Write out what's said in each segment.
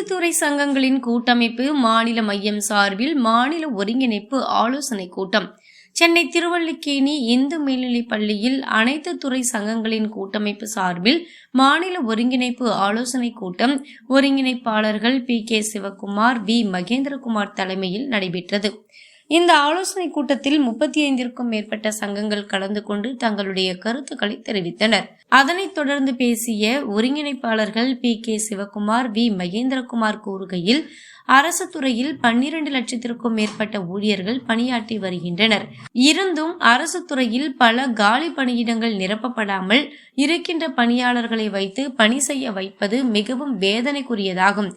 அனைத்து துறை சங்கங்களின் கூட்டமைப்பு மாநில மையம் சார்பில் மாநில ஒருங்கிணைப்பு ஆலோசனை கூட்டம். சென்னை திருவல்லிக்கேணி இந்து மேல்நிலைப் பள்ளியில் அனைத்து துறை சங்கங்களின் கூட்டமைப்பு சார்பில் மாநில ஒருங்கிணைப்பு ஆலோசனை கூட்டம் ஒருங்கிணைப்பாளர்கள் P K Sivakumar V Mahendrakumar தலைமையில் நடைபெற்றது. இந்த ஆலோசனை கூட்டத்தில் முப்பத்தி ஐந்திற்கும் மேற்பட்ட சங்கங்கள் கலந்து கொண்டு தங்களுடைய கருத்துக்களை தெரிவித்தனர். அதனைத் தொடர்ந்து பேசிய ஒருங்கிணைப்பாளர்கள் P K Sivakumar V Mahendrakumar கூறுகையில் அரசு துறையில் பன்னிரண்டு லட்சத்திற்கும் மேற்பட்ட ஊழியர்கள் பணியாற்றி வருகின்றனர். இருந்தும் அரசு துறையில் பல காலி பணியிடங்கள் நிரப்பப்படாமல் இருக்கின்ற பணியாளர்களை வைத்து பணி செய்ய வைப்பது மிகவும் வேதனைக்குரியதாகும்.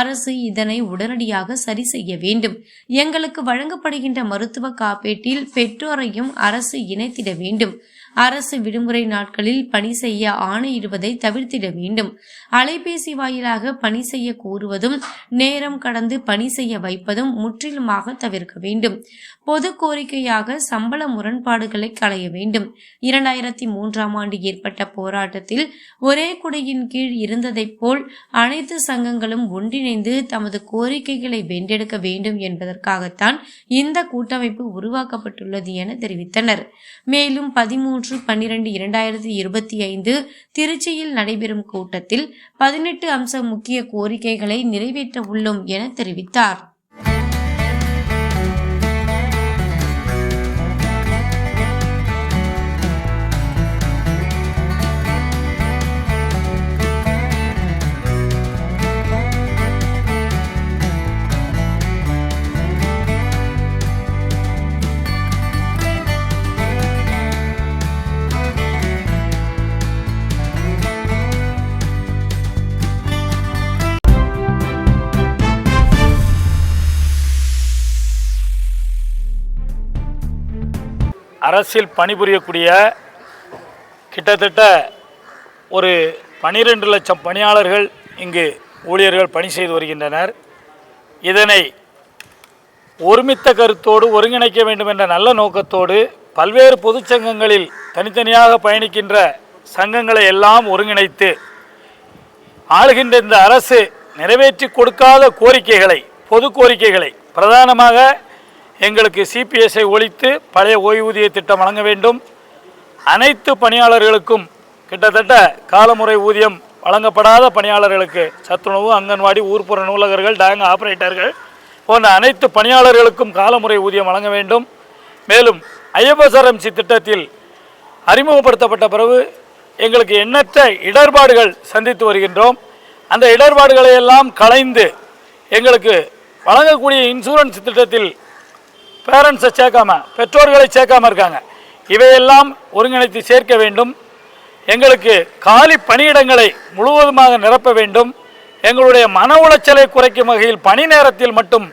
அரசு இதனை உடனடியாக சரி செய்ய வேண்டும். எங்களுக்கு வழங்கப்படுகின்ற மருத்துவ காப்பீட்டில் பெற்றோரையும் அரசு இணைத்திட வேண்டும். அரசு விடுமுறை நாட்களில் பணி செய்ய ஆணையிடுவதை தவிர்த்திட வேண்டும். அலைபேசி வாயிலாக பணி செய்ய கூறுவதும் நேரம் கடந்து பணி செய்ய வைப்பதும் முற்றிலுமாக தவிர்க்க வேண்டும். பொது கோரிக்கையாக சம்பள முரண்பாடுகளை களைய வேண்டும். இரண்டாயிரத்தி மூன்றாம் ஆண்டு ஏற்பட்ட போராட்டத்தில் ஒரே குடையின் கீழ் இருந்ததைப் போல் அனைத்து சங்கங்களும் ஒன்றிணைந்து தமது கோரிக்கைகளை வென்றெடுக்க வேண்டும் என்பதற்காகத்தான் இந்த கூட்டமைப்பு உருவாக்கப்பட்டுள்ளது என தெரிவித்தனர். மேலும் பதிமூன்று பன்னிரண்டு இரண்டாயிரத்தி இருபத்தி ஐந்து திருச்சியில் நடைபெறும் கூட்டத்தில் பதினெட்டு அம்ச முக்கிய கோரிக்கைகளை நிறைவேற்ற உள்ளோம் என தெரிவித்தார். அரசில் பணிபுரியக்கூடிய கிட்டத்தட்ட ஒரு பனிரெண்டு லட்சம் பணியாளர்கள் இங்கு ஊழியர்கள் பணி செய்து வருகின்றனர். இதனை ஒருமித்த கருத்தோடு ஒருங்கிணைக்க வேண்டும் என்ற நல்ல நோக்கத்தோடு பல்வேறு பொதுச் சங்கங்களில் தனித்தனியாக பயணிக்கின்ற சங்கங்களை எல்லாம் ஒருங்கிணைத்து ஆளுகின்ற இந்த அரசு நிறைவேற்றி கொடுக்காத கோரிக்கைகளை பொது கோரிக்கைகளை பிரதானமாக எங்களுக்கு சிபிஎஸ்ஐ ஒழித்து பழைய ஓய்வூதிய திட்டம் வழங்க வேண்டும். அனைத்து பணியாளர்களுக்கும் கிட்டத்தட்ட காலமுறை ஊதியம் வழங்கப்படாத பணியாளர்களுக்கு சத்துணவு அங்கன்வாடி ஊர்ப்புற நூலகர்கள் டேங் ஆபரேட்டர்கள் போன்ற அனைத்து பணியாளர்களுக்கும் காலமுறை ஊதியம் வழங்க வேண்டும். மேலும் ஐஎஃப்எஸ்ஆர்எம்சி திட்டத்தில் அறிமுகப்படுத்தப்பட்ட பிறகு எங்களுக்கு எண்ணற்ற இடர்பாடுகள் சந்தித்து வருகின்றோம். அந்த இடர்பாடுகளை எல்லாம் களைந்து எங்களுக்கு வழங்கக்கூடிய இன்சூரன்ஸ் திட்டத்தில் பேரண்ட்ஸை சேர்க்காம பெற்றோர்களை சேர்க்காம இருக்காங்க. இவையெல்லாம் ஒருங்கிணைத்து சேர்க்க வேண்டும். எங்களுக்கு காலி பணியிடங்களை முழுவதுமாக நிரப்ப வேண்டும். எங்களுடைய மன உளைச்சலை குறைக்கும் வகையில் பணி நேரத்தில் மட்டும்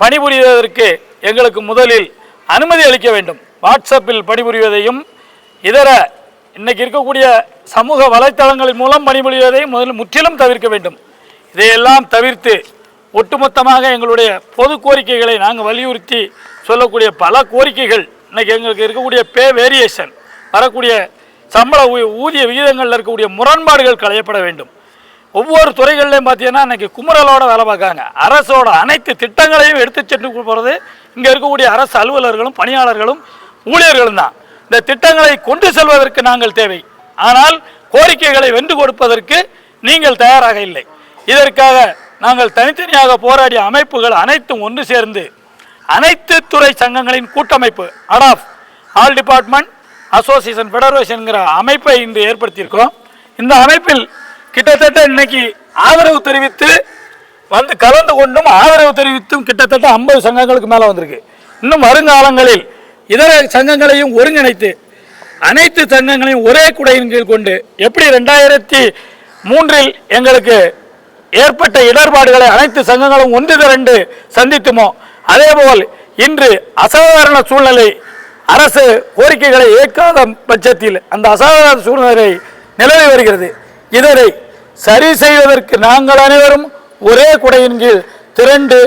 பணிபுரிவதற்கு எங்களுக்கு முதலில் அனுமதி அளிக்க வேண்டும். வாட்ஸ்அப்பில் பணிபுரிவதையும் இதர இன்னைக்கு இருக்கக்கூடிய சமூக வலைத்தளங்களின் மூலம் பணிபுரிவதையும் முதலில் முற்றிலும் தவிர்க்க வேண்டும். இதையெல்லாம் தவிர்த்து ஒட்டுமொத்தமாக எங்களுடைய பொது கோரிக்கைகளை நாங்கள் வலியுறுத்தி சொல்லக்கூடிய பல கோரிக்கைகள் இன்னைக்கு எங்களுக்கு இருக்கக்கூடிய பே வேரியேஷன் வரக்கூடிய சம்பள ஊ- ஊதிய விகிதங்களில் இருக்கக்கூடிய முரண்பாடுகள் களையப்பட வேண்டும். ஒவ்வொரு துறைகள்லையும் பார்த்தீங்கன்னா இன்னைக்கு குமுறலோட வேலை பார்க்காங்க அரசோட அனைத்து திட்டங்களையும் எடுத்து சென்று போகிறது இங்கே இருக்கக்கூடிய அரசு அலுவலர்களும் பணியாளர்களும் ஊழியர்களும் தான். இந்த திட்டங்களை கொண்டு செல்வதற்கு நாங்கள் தேவை. ஆனால் கோரிக்கைகளை வென்று கொடுப்பதற்கு நீங்கள் தயாராக இல்லை. இதற்காக நாங்கள் தனித்தனியாக போராடிய அமைப்புகள் அனைத்தும் ஒன்று சேர்ந்து அனைத்து துறை சங்கங்களின் கூட்டமைப்பு அடாஃப் ஆல் டிபார்ட்மெண்ட் அசோசியேஷன் ஃபெடரேஷன்ங்கிற அமைப்பை இன்று ஏற்படுத்தியிருக்கோம் இந்த அமைப்பில் கிட்டத்தட்ட இன்னைக்கு ஆதரவு தெரிவித்து வந்து கலந்து கொண்டும் ஆதரவு தெரிவித்தும் கிட்டத்தட்ட ஐம்பது சங்கங்களுக்கு மேலே வந்திருக்கு. இன்னும் வருங்காலங்களில் இதர சங்கங்களையும் ஒருங்கிணைத்து அனைத்து சங்கங்களையும் ஒரே குடையின் கீழ் கொண்டு எப்படி ரெண்டாயிரத்தி மூன்றில் எங்களுக்கு ஏற்பட்ட இடர்பாடுகளை அனைத்து சங்கங்களும் ஒன்று திரண்டு சந்தித்துமோ அதேபோல் இன்று அசாதாரண சூழ்நிலை அரசு கோரிக்கைகளை ஏற்காத பட்சத்தில் அந்த அசாதாரண சூழ்நிலை நிலவி வருகிறது. இதனை சரி செய்வதற்கு நாங்கள் அனைவரும் ஒரே குடையின் கீழ் திரண்டு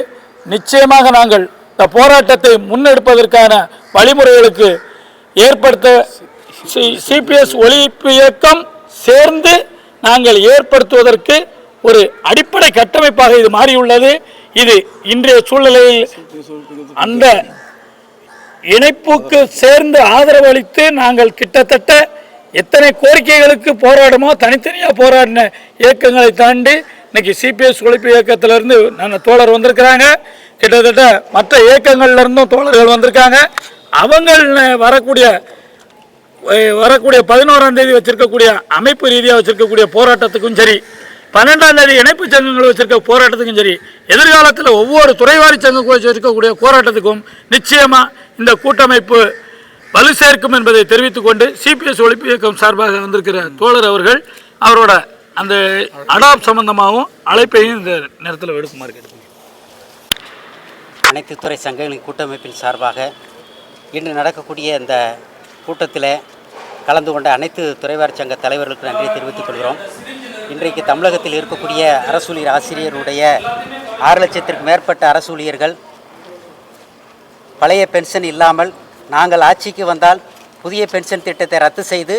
நிச்சயமாக நாங்கள் இந்த போராட்டத்தை முன்னெடுப்பதற்கான வழிமுறைகளுக்கு ஏற்படுத்த சிபிஎஸ் ஒழிப்பு இயக்கம் சேர்ந்து நாங்கள் ஏற்படுத்துவதற்கு ஒரு அடிப்படை கட்டமைப்பாக இது மாறியுள்ளது. இது இன்றைய சூழ்நிலையில் அந்த இணைப்புக்கு சேர்ந்து ஆதரவு அளித்து நாங்கள் கிட்டத்தட்ட எத்தனை கோரிக்கைகளுக்கு போராடுமோ தனித்தனியாக போராடின இயக்கங்களை தாண்டி இன்னைக்கு சிபிஎஸ் ஒழிப்பு இயக்கத்திலிருந்து நான் தோழர் வந்திருக்கிறாங்க. கிட்டத்தட்ட மற்ற இயக்கங்கள்லேருந்தும் தோழர்கள் வந்திருக்காங்க. அவங்க வரக்கூடிய வரக்கூடிய பதினோராம் தேதி வச்சிருக்கக்கூடிய அமைப்பு ரீதியாக வச்சிருக்கக்கூடிய போராட்டத்துக்கும் சரி பன்னெண்டாம் தேதி இணைப்பு சங்கங்கள் வச்சிருக்க போராட்டத்துக்கும் சரி எதிர்காலத்தில் ஒவ்வொரு துறைவாரி சங்கம் வச்சிருக்கக்கூடிய போராட்டத்துக்கும் நிச்சயமாக இந்த கூட்டமைப்பு வலு சேர்க்கும் என்பதை தெரிவித்துக் கொண்டு சிபிஎஸ் ஒழிப்பு இயக்கம் சார்பாக வந்திருக்கிற தோழர் அவர்கள் அவரோட அந்த அடாப் சம்பந்தமாகவும் அழைப்பையும் இந்த நேரத்தில் எடுக்குமாறு கேட்டுக்கொள்கிறேன். அனைத்து துறை சங்கங்களின் கூட்டமைப்பின் சார்பாக இன்று நடக்கக்கூடிய இந்த கூட்டத்தில் கலந்து கொண்ட அனைத்து துறைவாரி சங்க தலைவர்களுக்கு நன்றி தெரிவித்துக் கொள்கிறோம். இன்றைக்கு தமிழகத்தில் இருக்கக்கூடிய அரசூழியர் ஆசிரியருடைய ஆறு லட்சத்திற்கு மேற்பட்ட அரசூழியர்கள் பழைய பென்ஷன் இல்லாமல் நாங்கள் ஆட்சிக்கு வந்தால் புதிய பென்ஷன் திட்டத்தை ரத்து செய்து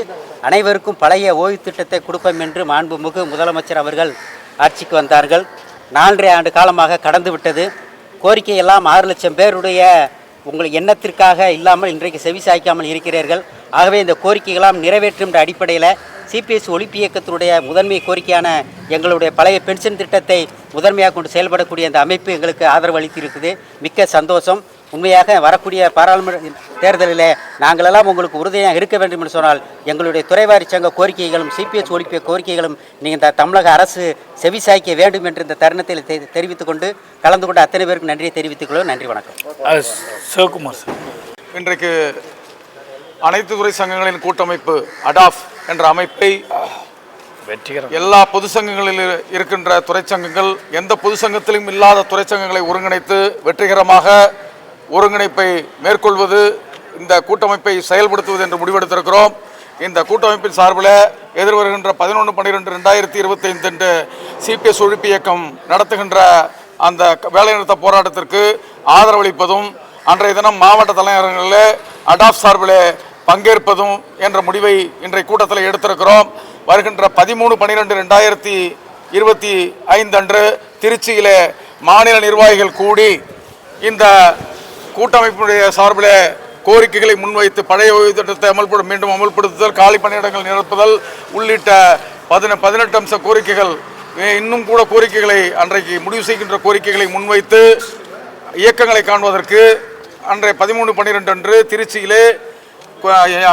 அனைவருக்கும் பழைய ஓய்வு திட்டத்தை கொடுப்போம் என்று மாண்புமிகு முதலமைச்சர் அவர்கள் ஆட்சிக்கு வந்தார்கள். நான்கரை ஆண்டு காலமாக கடந்து விட்டது. கோரிக்கை எல்லாம் ஆறு லட்சம் பேருடைய உங்கள் எண்ணத்திற்காக இல்லாமல் இன்றைக்கு செவி சாய்க்காமல் இருக்கிறீர்கள். ஆகவே இந்த கோரிக்கைகளாம் நிறைவேற்றும் அடிப்படையில் சிபிஎஸ் ஒழிப்பு இயக்கத்தினுடைய முதன்மை கோரிக்கையான எங்களுடைய பழைய பென்ஷன் திட்டத்தை முதன்மையாக கொண்டு செயல்படக்கூடிய அந்த அமைப்பு எங்களுக்கு ஆதரவு அளித்திருக்குது. மிக்க சந்தோஷம். உண்மையாக வரக்கூடிய பாராளுமன்ற தேர்தலில் நாங்களெல்லாம் உங்களுக்கு உறுதியாக இருக்க வேண்டும் என்று சொன்னால் எங்களுடைய துறைவாரி சங்க கோரிக்கைகளும் சிபிஎஸ் ஒழிப்பு கோரிக்கைகளும் நீங்கள் இந்த தமிழக அரசு செவிசாய்க்க வேண்டும் என்று இந்த தருணத்தில் தெரிவித்துக் கொண்டு கலந்து கொண்ட அத்தனை பேருக்கு நன்றியை தெரிவித்துக் கொள்வோம் நன்றி வணக்கம். சிவகுமார் சார். இன்றைக்கு அனைத்து துறை சங்கங்களின் கூட்டமைப்பு அடாஃப் என்ற அமைப்பை வெற்றிகரம். எல்லா பொது சங்கங்களில் இருக்கின்ற துறைச்சங்கங்கள் எந்த பொது சங்கத்திலும் இல்லாத துறைச்சங்கங்களை ஒருங்கிணைத்து வெற்றிகரமாக ஒருங்கிணைப்பை மேற்கொள்வது இந்த கூட்டமைப்பை செயல்படுத்துவது என்று முடிவெடுத்திருக்கிறோம். இந்த கூட்டமைப்பின் சார்பில் எதிர்வருகின்ற பதினொன்று பன்னிரெண்டு ரெண்டாயிரத்தி இருபத்தைந்து அன்று சிபிஎஸ் ஒழிப்பு இயக்கம் நடத்துகின்ற அந்த வேலைநிறுத்த போராட்டத்திற்கு ஆதரவளிப்பதும் அன்றைய தினம் மாவட்ட தலைநகரங்களில் அடாப் சார்பில் பங்கேற்பதும் என்ற முடிவை இன்றைய கூட்டத்தில் எடுத்திருக்கிறோம். வருகின்ற பதிமூணு பன்னிரெண்டு ரெண்டாயிரத்தி இருபத்தி ஐந்து அன்று திருச்சியில் மாநில நிர்வாகிகள் கூடி இந்த கூட்டமைப்பினுடைய சார்பில் கோரிக்கைகளை முன்வைத்து பழைய ஓய்வு திட்டத்தை அமல்படும் மீண்டும் அமல்படுத்துதல் காலி பணியிடங்கள் நிரப்புதல் உள்ளிட்ட பதின பதினெட்டு அம்ச கோரிக்கைகள் இன்னும் கூட கோரிக்கைகளை அன்றைக்கு முடிவு செய்கின்ற கோரிக்கைகளை முன்வைத்து இயக்கங்களை காண்பதற்கு அன்றைய பதிமூணு பன்னிரெண்டு அன்று திருச்சியிலே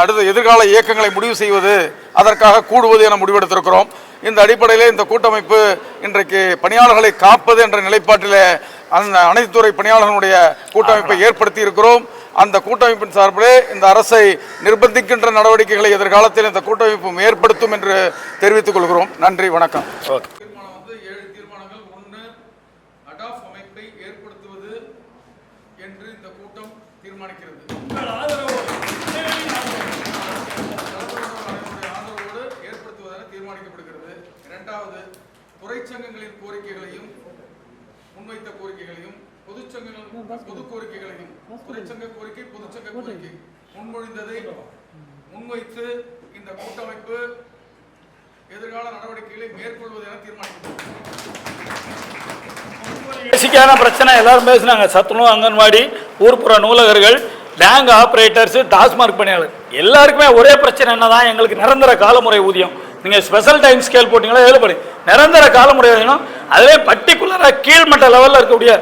அடுத்த எதிர்கால இயக்கங்களை முடிவு செய்வது அதற்காக கூடுவது என முடிவெடுத்திருக்கிறோம். இந்த அடிப்படையிலே இந்த கூட்டமைப்பு இன்றைக்கு பணியாளர்களை காப்பது என்ற நிலைப்பாட்டிலே அந்த அனைத்து துறை பணியாளர்களுடைய கூட்டமைப்பை ஏற்படுத்தி இருக்கிறோம் அந்த கூட்டமைப்பின் சார்பிலே இந்த அரசை நிர்பந்திக்கின்ற நடவடிக்கைகளை எதிர்காலத்தில் இந்த கூட்டமைப்பு ஏற்படுத்தும் என்று தெரிவித்துக் கொள்கிறோம். நன்றி வணக்கம் ஓகே தீர்மானம் வந்து ஏழு தீர்மானங்கள் ஒன்று அடாஃப் அமைப்பை ஏற்படுத்துவது என்று இந்த கூட்டம் தீர்மானிக்கிறது ஆதரவோடு ஏற்படுத்துவதென தீர்மானிக்கப்படுகிறது இரண்டாவது துறைச்சங்கங்களின் கோரிக்கைகளையும் முன்வைத்த கோரிக்கைகளையும் பொதுச்சங்கங்கள் பொது கோரிக்கைகளையும் துறைச்சங்க கோரிக்கை பொதுச்சங்க கோரிக்கை முன்மொழிந்ததை முன்வைத்து இந்த கூட்டமைப்பு எதிர்கால நடவடிக்கைகளை மேற்கொள்வது என பேசிக்கான பிரச்சனை எல்லாரும் பேசுனாங்க. சத்துணவு அங்கன்வாடி ஊர்ப்புற நூலகர்கள் பேங்க் ஆப்ரேட்டர்ஸ் டாஸ்மார்க் பணியாளர். எல்லாருக்குமே ஒரே பிரச்சனை என்னதான்? எங்களுக்கு நிரந்தர காலமுறை ஊதியம். நீங்கள் ஸ்பெஷல் டைம் ஸ்கேல் போட்டிங்களா? ஏழுபடி. நிரந்தர காலமுறை வேணும் அதிலே பர்டிகுலராக கீழ்மட்ட லெவலில் இருக்கக்கூடிய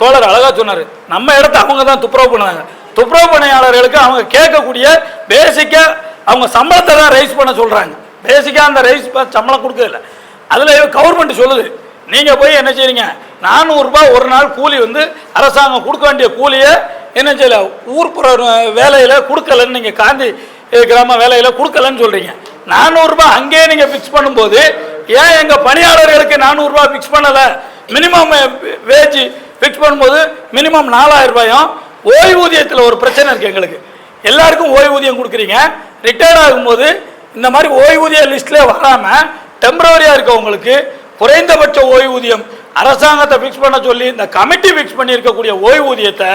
தோழர் அழகாக சொன்னார். நம்ம இடத்த அவங்க தான் துப்புரவு பண்ணாங்க துப்புரவு பணியாளர்களுக்கு அவங்க கேட்கக்கூடிய பேசிக்காக அவங்க சம்பளத்தை தான் ரைஸ் பண்ண சொல்கிறாங்க பேசிக்காக அந்த ரைஸ் சம்பளம் கொடுக்கறதில்ல அதில் கவர்மெண்ட் சொல்லுது நீங்கள் போய் என்ன செய்றீங்க? நானூறுரூபா ஒரு நாள் கூலி வந்து அரசாங்கம் கொடுக்க வேண்டிய கூலியை என்ன செய்யல? ஊர்ப்புற வேலையில் கொடுக்கலன்னு நீங்கள் காந்தி கிராம வேலையில் கொடுக்கலன்னு சொல்கிறீங்க நானூறுரூபா அங்கேயே நீங்கள் ஃபிக்ஸ் பண்ணும்போது ஏன் எங்கள் பணியாளர்களுக்கு நானூறுரூபா ஃபிக்ஸ் பண்ணலை? மினிமம் வேஜ் ஃபிக்ஸ் பண்ணும்போது மினிமம் நாலாயிரம் ரூபாயும் ஓய்வூதியத்தில் ஒரு பிரச்சனை இருக்குது எங்களுக்கு. எல்லாருக்கும் ஓய்வூதியம் கொடுக்குறீங்க. ரிட்டையர்ட் ஆகும்போது இந்த மாதிரி ஓய்வூதிய லிஸ்ட்டில் வராமல் டெம்பரவரியாக இருக்கவங்களுக்கு குறைந்தபட்ச ஓய்வூதியம் அரசாங்கத்தை ஃபிக்ஸ் பண்ண சொல்லி இந்த கமிட்டி ஃபிக்ஸ் பண்ணியிருக்கக்கூடிய ஓய்வூதியத்தை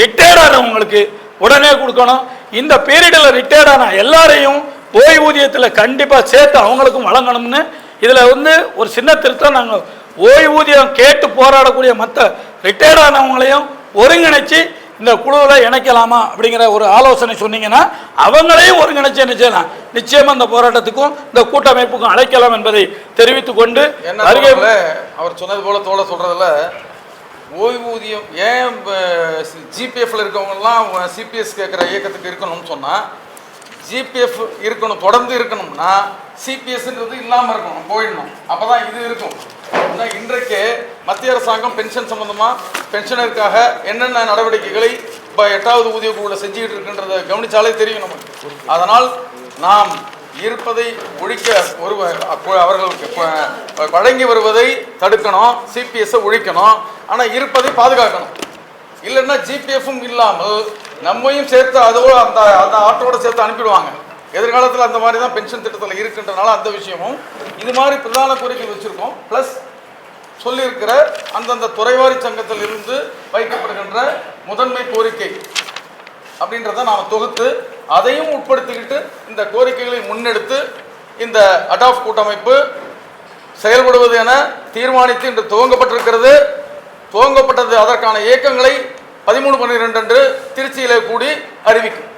ரிட்டையர்ட் ஆனவங்களுக்கு உடனே கொடுக்கணும். இந்த பீரியடில் ரிட்டையர்ட் ஆன எல்லாரையும் ஓய்வூதியத்தில் கண்டிப்பாக சேர்த்து அவங்களுக்கும் வழங்கணும்னு இதில் வந்து ஒரு சின்ன திருத்தம் நாங்கள் ஓய்வூதியம் கேட்டு போராடக்கூடிய மற்ற ரிட்டையர்ட் ஆனவங்களையும் ஒருங்கிணைச்சு இந்த குழுவில் இணைக்கலாமா அப்படிங்கிற ஒரு ஆலோசனை சொன்னீங்கன்னா அவங்களையும் ஒருங்கிணைச்சு என்ன செய்யலாம்? நிச்சயமா இந்த போராட்டத்துக்கும் இந்த கூட்டமைப்புக்கும் அழைக்கலாம் என்பதை தெரிவித்துக் கொண்டு தோழர்களே, அவர் சொன்னது போல தோழ சொல்றதுல ஓய்வூதியம் ஏன் ஜிபிஎஃப்ல இருக்கவங்கலாம் சிபிஎஸ் கேட்குற இயக்கத்துக்கு இருக்கணும்னு சொன்னா ஜிபிஎஃப் இருக்கணும் தொடர்ந்து இருக்கணும்னா சிபிஎஸ்ன்றது இல்லாமல் இருக்கணும் போயிடணும். அப்போ தான் இது இருக்கும். ஆனா, இன்றைக்கு மத்திய அரசாங்கம் பென்ஷன் சம்மந்தமாக பென்ஷனருக்காக என்னென்ன நடவடிக்கைகளை இப்போ எட்டாவது ஊதிய குழுவில் செஞ்சுக்கிட்டு இருக்கின்றதை கவனிச்சாலே தெரியும் நமக்கு. அதனால் நாம் இருப்பதை ஒழிக்க ஒரு அவர்களுக்கு வழங்கி வருவதை தடுக்கணும் சிபிஎஸ்ஸை ஒழிக்கணும். ஆனால் இருப்பதை பாதுகாக்கணும். இல்லைன்னா ஜிபிஎஃப்பும் இல்லாமல் நம்மையும் சேர்த்து அதோட அந்த அந்த ஆட்டோட சேர்த்து அனுப்பிடுவாங்க. எதிர்காலத்தில் அந்த மாதிரி தான் பென்ஷன் திட்டத்தில் இருக்கின்றனால அந்த விஷயமும் இது மாதிரி பிரதான கோரிக்கை வச்சுருக்கோம். ப்ளஸ் சொல்லியிருக்கிற அந்தந்த துறைவாரி சங்கத்தில் இருந்து வைக்கப்படுகின்ற முதன்மை கோரிக்கை அப்படின்றத நாம் தொகுத்து அதையும் உட்படுத்திக்கிட்டு இந்த கோரிக்கைகளை முன்னெடுத்து இந்த அடாப் கூட்டமைப்பு செயல்படுவது என தீர்மானித்து இன்று துவங்கப்பட்டிருக்கிறது. துவங்கப்பட்டது அதற்கான இயக்கங்களை பதிமூணு பன்னிரெண்டு அன்று திருச்சியிலே கூடி அறிவிக்கும்.